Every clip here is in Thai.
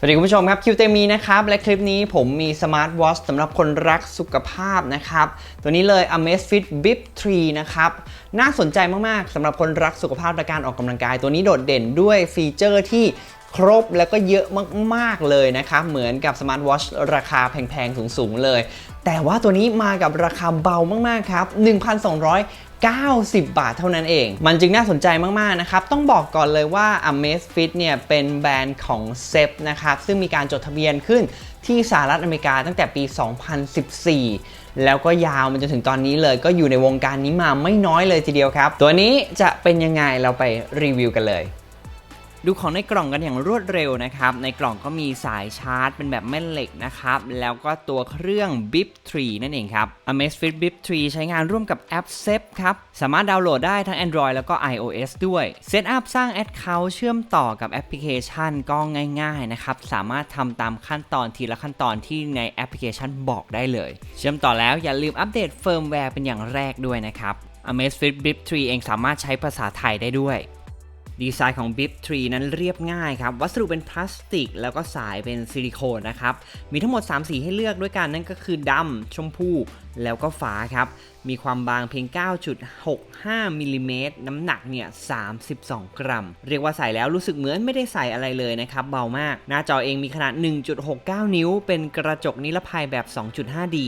สวัสดีคุณผู้ชมครับคิวเตมีนะครับและคลิปนี้ผมมีสมาร์ทวอชสำหรับคนรักสุขภาพนะครับตัวนี้เลย Amazfit Bip 3 นะครับน่าสนใจมาก ๆสำหรับคนรักสุขภาพและการออกกำลังกาย ตัวนี้โดดเด่นด้วยฟีเจอร์ที่ครบแล้วก็เยอะมาก ๆ เลยนะครับ เหมือนกับสมาร์ทวอชราคาแพง ๆ สูง ๆ เลย แต่ว่าตัวนี้มากับราคาเบามาก ๆ ครับ1,200 90 บาทเท่านั้นเอง มันจึงน่าสนใจมาก ๆ นะครับ ต้องบอกก่อนเลยว่า Amazfit เนี่ยเป็นแบรนด์ของเซฟนะครับ ซึ่งมีการจดทะเบียนขึ้นที่สหรัฐอเมริกาตั้งแต่ปี 2014 แล้วก็ยาวมันจนถึงตอนนี้เลย ก็อยู่ในวงการนี้มาไม่น้อยเลยทีเดียวครับ ตัวนี้จะเป็นยังไงเราไปรีวิวกันเลย ดูของในกล่องกันอย่างรวดเร็วนะครับ ในกล่องก็มีสายชาร์จ เป็นแบบแม่เหล็กนะครับ แล้วก็ตัวเครื่อง Bip 3 นั่นเองครับ Amazfit Bip 3 ใช้งานร่วมกับแอป s e p ครับ สามารถดาวน์โหลดได้ทั้ง Android แล้วก็ iOS ด้วย เซตอัพสร้าง Account เชื่อมต่อกับแอปพลิเคชันก็ง่ายๆนะครับ สามารถทำตามขั้นตอนทีละขั้นตอนที่ในแอปพลิเคชันบอกได้เลย เชื่อมต่อแล้วอย่าลืมอัปเดตเฟิร์มแวร์เป็นอย่างแรกด้วยนะครับ Amazfit Bip 3 เองสามารถใช้ภาษาไทยได้ด้วย ดีไซน์ของ Bip 3นั้นเรียบง่ายครับ วัสดุเป็นพลาสติก แล้วก็สายเป็นซิลิโคนนะครับ มีทั้งหมด 3 สีให้เลือกด้วยกันนั่นก็คือดำชมพู แล้วก็ฟ้าครับ มีความบางเพียง 9.65มิลลิเมตรน้ำหนักเนี่ย 32 กรัม เรียกว่าใส่แล้วรู้สึกเหมือนไม่ได้ใส่อะไรเลยนะครับ เบามาก หน้าจอเองมีขนาด 1.69 นิ้ว เป็นกระจกนิรภัยแบบ 2.5D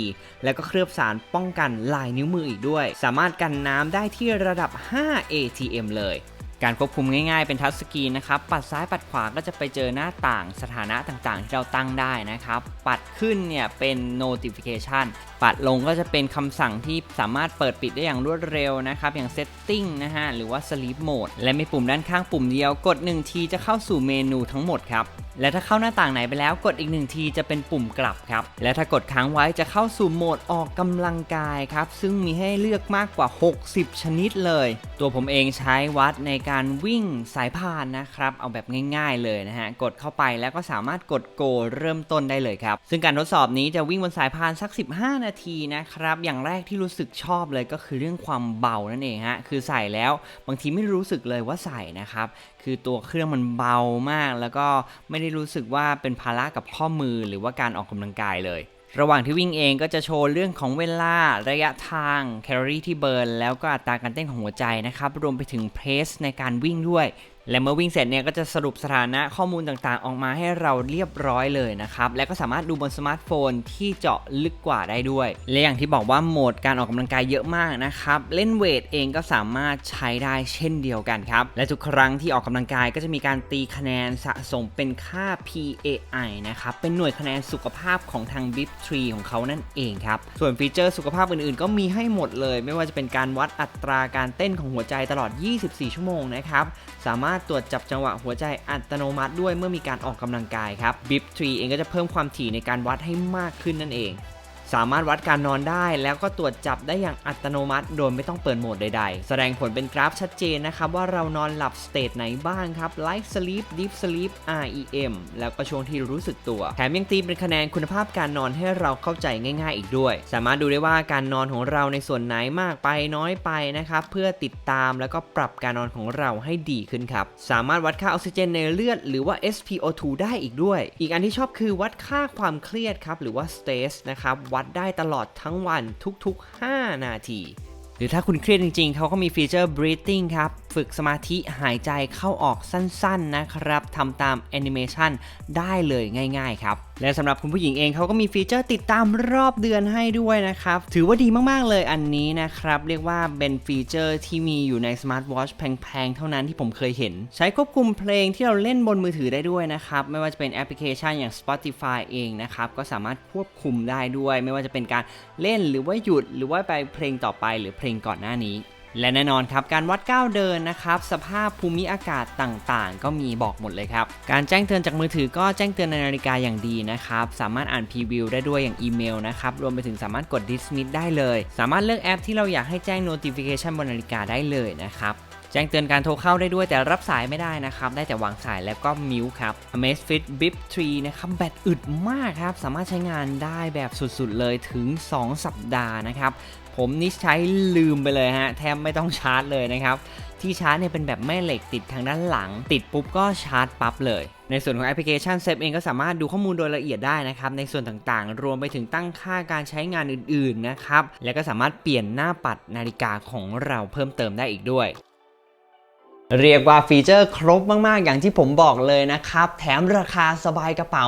แล้วก็เคลือบสารป้องกันลายนิ้วมืออีกด้วย สามารถกันน้ำได้ที่ระดับ 5 ATM เลย การควบคุมง่ายๆ เป็นทัชสกรีนนะครับ ปัดซ้ายปัดขวาก็จะไปเจอหน้าต่างสถานะต่างๆ ที่เราตั้งได้นะครับ ปัดขึ้นเนี่ยเป็น notification ปัดลงก็จะเป็นคำสั่งที่สามารถเปิดปิดได้อย่างรวดเร็วนะครับ อย่าง setting นะฮะ หรือว่า sleep mode และมีปุ่มด้านข้างปุ่มเดียว กด 1 ทีจะเข้าสู่เมนูทั้งหมดครับและถ้าเข้าหน้าต่างไหนไปแล้วกดอีกหนึ่งทีจะเป็นปุ่มกลับครับ และถ้ากดค้างไว้จะเข้าสู่โหมดออกกำลังกายครับ ซึ่งมีให้เลือกมากกว่า 60 ชนิดเลย ตัวผมเองใช้วัดในการวิ่งสายพานนะครับ เอาแบบง่ายๆเลยนะฮะ กดเข้าไปแล้วก็สามารถกดโกเริ่มต้นได้เลยครับ ซึ่งการทดสอบนี้จะวิ่งบนสายพานสัก 15 นาทีนะครับ อย่างแรกที่รู้สึกชอบเลยก็คือเรื่องความเบานั่นเองฮะ คือใส่แล้วบางทีไม่รู้สึกเลยว่าใส่นะครับ คือตัวเครื่องมันเบามากแล้วก็ไม่ไม่ได้รู้สึกว่าเป็นภาระกับข้อมือหรือว่าการออกกำลังกายเลย ระหว่างที่วิ่งเองก็จะโชว์เรื่องของเวลา ระยะทาง แคลอรี่ที่เบิร์น แล้วก็อัตราการเต้นของหัวใจนะครับ รวมไปถึงเพสในการวิ่งด้วย และเมื่อวิ่งเสร็จเนี่ยก็จะสรุปสถานะข้อมูลต่างๆ ออกมาให้เราเรียบร้อยเลยนะครับ และก็สามารถดูบนสมาร์ทโฟนที่เจาะลึกกว่าได้ด้วย และอย่างที่บอกว่าโหมดการออกกำลังกายเยอะมากนะครับ เล่นเวทเองก็สามารถใช้ได้เช่นเดียวกันครับ และทุกครั้งที่ออกกำลังกายก็จะมีการตีคะแนนสะสมเป็นค่า PAI นะครับ เป็นหน่วยคะแนนสุขภาพของทาง Bip 3ของเขานั่นเองครับ ส่วนฟีเจอร์สุขภาพอื่นๆ ก็มีให้หมดเลย ไม่ว่าจะเป็นการวัดอัตราการเต้นของหัวใจตลอด 24 ชั่วโมงนะครับ สามารถตรวจจับจังหวะหัวใจอัตโนมัติด้วยเมื่อมีการออกกำลังกายครับ Bip 3 เองก็จะเพิ่มความถี่ในการวัดให้มากขึ้นนั่นเอง สามารถวัดการนอนได้ แล้วก็ตรวจจับได้อย่างอัตโนมัติ โดยไม่ต้องเปิดโหมดใดๆ แสดงผลเป็นกราฟชัดเจนนะครับว่าเรานอนหลับสเตจไหนบ้างครับ Light Sleep Deep Sleep REM แล้วก็ช่วงที่รู้สึกตัว แถมยังตีเป็นคะแนนคุณภาพการนอนให้เราเข้าใจง่าย ๆ อีกด้วย สามารถดูได้ว่าการนอนของเราในส่วนไหนมากไปน้อยไปนะครับเพื่อติดตามแล้วก็ปรับการนอนของเราให้ดีขึ้นครับ สามารถวัดค่าออกซิเจนในเลือด หรือว่า SpO2 ได้อีกด้วย อีกอันที่ชอบคือวัดค่าความเครียดครับหรือว่า stress นะครับวัดได้ตลอดทั้งวันทุกๆ 5 นาที หรือถ้าคุณเครียดจริงๆ เขาก็มีฟีเจอร์ breathing ครับฝึกสมาธิหายใจเข้าออกสั้นๆนะครับทำตามแอนิเมชันได้เลยง่ายๆครับ และสำหรับคุณผู้หญิงเองเขาก็มีฟีเจอร์ติดตามรอบเดือนให้ด้วยนะครับ ถือว่าดีมากๆเลยอันนี้นะครับ เรียกว่าเป็นฟีเจอร์ที่มีอยู่ในสมาร์ทวอชแพงๆ เท่านั้นที่ผมเคยเห็น ใช้ควบคุมเพลงที่เราเล่นบนมือถือได้ด้วยนะครับ ไม่ว่าจะเป็นแอปพลิเคชันอย่าง Spotify เองนะครับ ก็สามารถควบคุมได้ด้วย ไม่ว่าจะเป็นการเล่นหรือว่าหยุดหรือว่าไปเพลงต่อไปหรือเพลงก่อนหน้านี้ และแน่นอนครับการวัดก้าวเดินนะครับ สภาพภูมิอากาศต่างๆ ก็มีบอกหมดเลยครับ การแจ้งเตือนจากมือถือก็แจ้งเตือนในนาฬิกาอย่างดีนะครับ สามารถอ่านพรีวิวได้ด้วยอย่างอีเมลนะครับ รวมไปถึงสามารถกด dismiss ได้เลย สามารถเลือกแอปที่เราอยากให้แจ้ง notification บนนาฬิกาได้เลยนะครับ จ้งเตือนการโทรเข้าได้ด้วยแต่รับสายไม่ได้นะครับ ได้แต่วางสายแล้วก็มิวครับ Amazfit Bip 3 นะครับ แบตอึดมากครับ สามารถใช้งานได้แบบสุดๆเลยถึง 2 สัปดาห์นะครับ ผมนี่ใช้ลืมไปเลยฮะ แทบไม่ต้องชาร์จเลยนะครับ ที่ชาร์จเนี่ยเป็นแบบแม่เหล็กติดทางด้านหลัง ติดปุ๊บก็ชาร์จปั๊บเลยในส่วนของแอปพลิเคชันเซฟเองก็สามารถดูข้อมูลโดยละเอียดได้นะครับ ในส่วนต่างๆ รวมไปถึงตั้งค่าการใช้งานอื่นๆนะครับ แล้วก็สามารถเปลี่ยนหน้าปัดนาฬิกาของเราเพิ่มเติมได้อีกด้วย เรียกว่าฟีเจอร์ครบมาก ๆ อย่างที่ผมบอกเลยนะครับ แถมราคาสบายกระเป๋า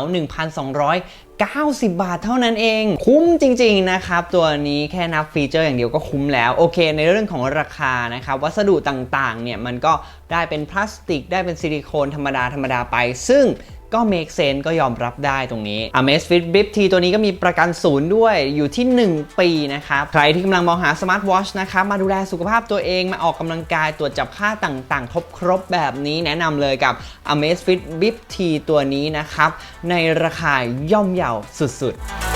1,290 บาทเท่านั้นเอง คุ้มจริง ๆ นะครับ ตัวนี้แค่นับฟีเจอร์อย่างเดียวก็คุ้มแล้ว โอเค ในเรื่องของราคานะครับ วัสดุต่าง ๆ เนี่ย มันก็ได้เป็นพลาสติกได้เป็นซิลิโคนธรรมดา ธรรมดาไป ซึ่ง ก็ make sense ก็ยอมรับได้ตรงนี้ Amazfit Bip T ตัวนี้ก็มีประกันศูนย์ด้วยอยู่ที่ 1 ปีนะครับ ใครที่กำลังมองหาสมาร์ทวอชนะครับมาดูแลสุขภาพตัวเองมาออกกำลังกายตรวจจับค่าต่างๆ ครบครบแบบนี้แนะนำเลยกับ Amazfit Bip T ตัวนี้นะครับ ในราคาย่อมเยาสุดๆ